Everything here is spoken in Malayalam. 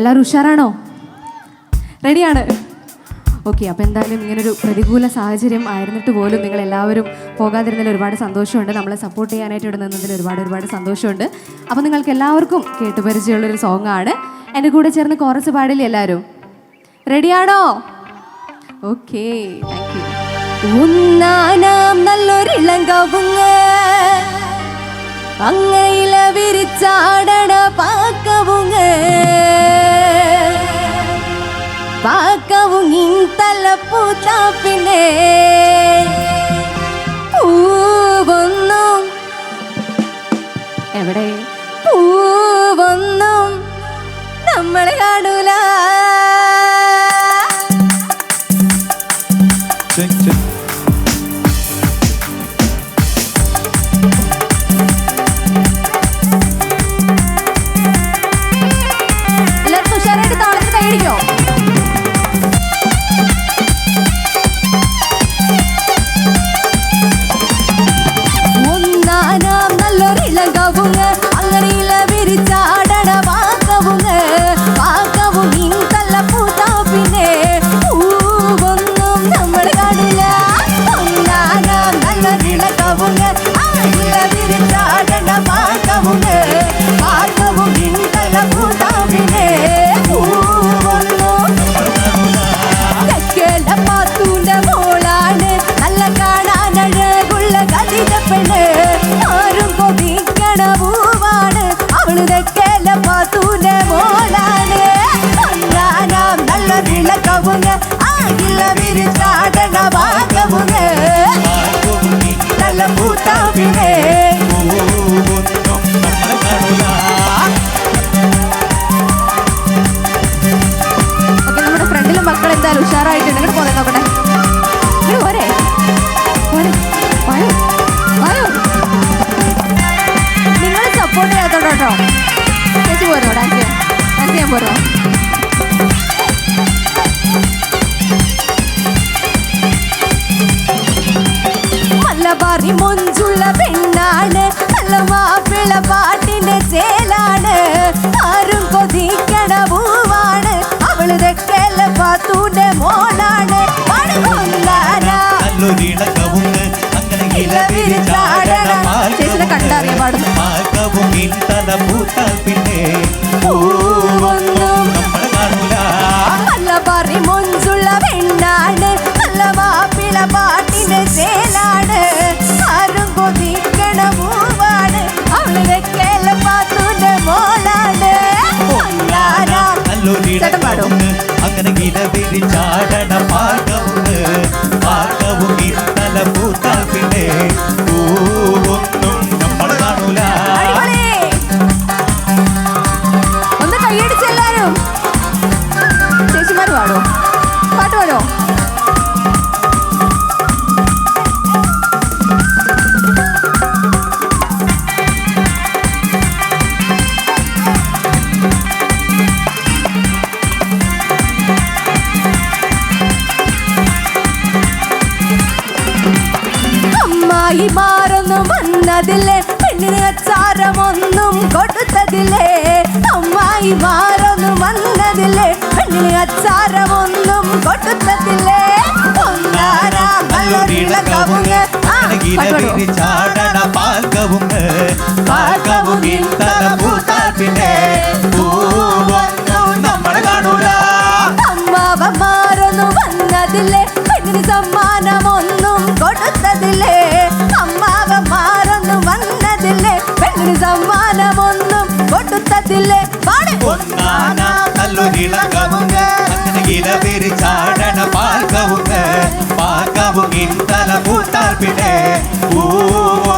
എല്ലാവരും ഉഷാറാണോ? റെഡിയാണ് ഓക്കെ അപ്പോൾ എന്തായാലും ഇങ്ങനൊരു പ്രതികൂല സാഹചര്യം ആയിരുന്നിട്ട് പോലും നിങ്ങൾ എല്ലാവരും പോകാതിരുന്നതിൽ ഒരുപാട് സന്തോഷമുണ്ട്. നമ്മളെ സപ്പോർട്ട് ചെയ്യാനായിട്ട് ഇവിടെ നിന്നതിൽ ഒരുപാട് ഒരുപാട് സന്തോഷമുണ്ട്. അപ്പോൾ നിങ്ങൾക്ക് എല്ലാവർക്കും കേട്ടുപരിചയമുള്ളൊരു സോങ് ആണ്. എന്റെ കൂടെ ചേർന്ന് കോറസ് പാടില്ലേ എല്ലാവരും? റെഡിയാണോ ഓക്കെ താങ്ക് യു ഒന്നാനാം നല്ലൊരിളങ്കവുങ്ങ്. അങ്ങയില വിരിച്ചാടണ പാക്കവുങ്ങ. പാക്കവും ഇന്തല പൂത്താപ്പിനെ പൂവൊന്നും എവിടെ? ഉഷാറായിട്ട് കൈയടിക്കോ ഓക്കെ നമ്മുടെ ഫ്രണ്ടിലും മക്കൾ എന്തായാലും ഉഷാറായിട്ടുണ്ട്. ഇങ്ങോട്ട് പോന്നെ നോക്കട്ടെ. ഇങ്ങോട്ട് പോരെ. വായോ വായോ സപ്പോർട്ട് ചെയ്യാത്തോട്ടോ കേട്ടോ ചേച്ചി പോരോ ഡാൻസ് ചേട്ടൻ പാടും. അങ്ങനെ ഇലവിരിച്ചാടണ പാൽക്കവുങ്ങ് പാൽക്കവും ഇന്തല പൂത്താൽ പിന്നെ അമ്മായി മാറുന്നു. വന്നതില്ലേ പെണ്ണിന് അച്ചാരമൊന്നും കൊടുത്തതില്ലേ അമ്മായി മാറുന്നു. വന്നതില്ലേ പെണ്ണിന് അച്ചാരമൊന്നും കൊടുത്തതില്ലേ? ചാടണ പാൽക്കവും പിന്നെ. പൂവൊന്നും പെണ്ണിന് സമ്മാനമൊന്നും കൊടുത്തതില്ലേ പാടി. ഒന്നാന നല്ലൊരിളക്കവുങ്ങ് അങ്ങനെ ഇലവിരിച്ചാടണ പാൽക്കവുങ്ങ് പാൽക്കവും ഇന്തല പൂത്താൽ പിന്നെ പൂവൊന്നും നമ്മൾ കാണൂല